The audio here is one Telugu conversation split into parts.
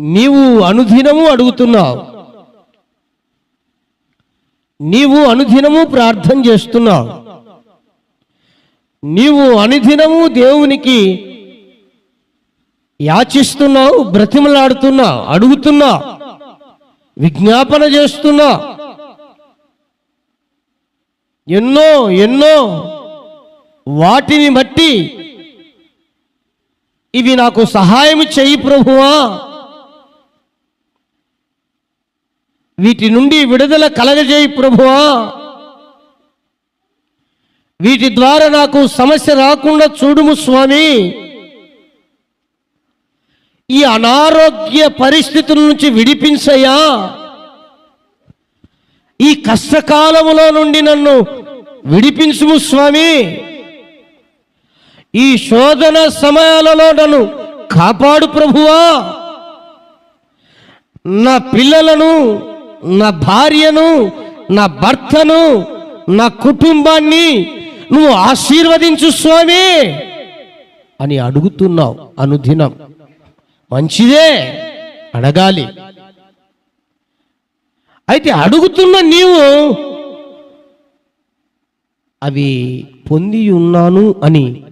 నీవు అనుదినము అడుగుతున్నావు. నీవు అనుదినము ప్రార్థన చేస్తున్నావు. నీవు అనుదినము దేవునికి యాచిస్తున్నావు బ్రతిమలాడుతున్నావు అడుగుతున్నా విజ్ఞాపన చేస్తున్నా ఎన్నో ఎన్నో వాటిని బట్టి ఇవి నాకు సహాయం చెయ్యి ప్రభువా. వీటి నుండి విడుదల కలగజేయి ప్రభువా. వీటి ద్వారా నాకు సమస్య రాకుండా చూడుము స్వామి. ఈ అనారోగ్య పరిస్థితుల నుంచి విడిపించయ్యా. ఈ కష్టకాలములో నుండి నన్ను విడిపించుము స్వామి. ఈ శోధన సమయాలలో నన్ను కాపాడు ప్రభువా. నా పిల్లలను నా భార్యను నా భర్తను నా కుటుంబాన్ని నువ్వు ఆశీర్వదించు స్వామి అని అడుగుతున్నావు అనుదినం. మంచిదే అడగాలి. అయితే అడుగుతున్న నీవు అవి పొంది ఉన్నాను అని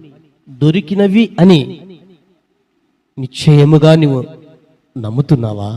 దొరికినవి అని నిశ్చయముగా నువ్వు నమ్ముతున్నావా?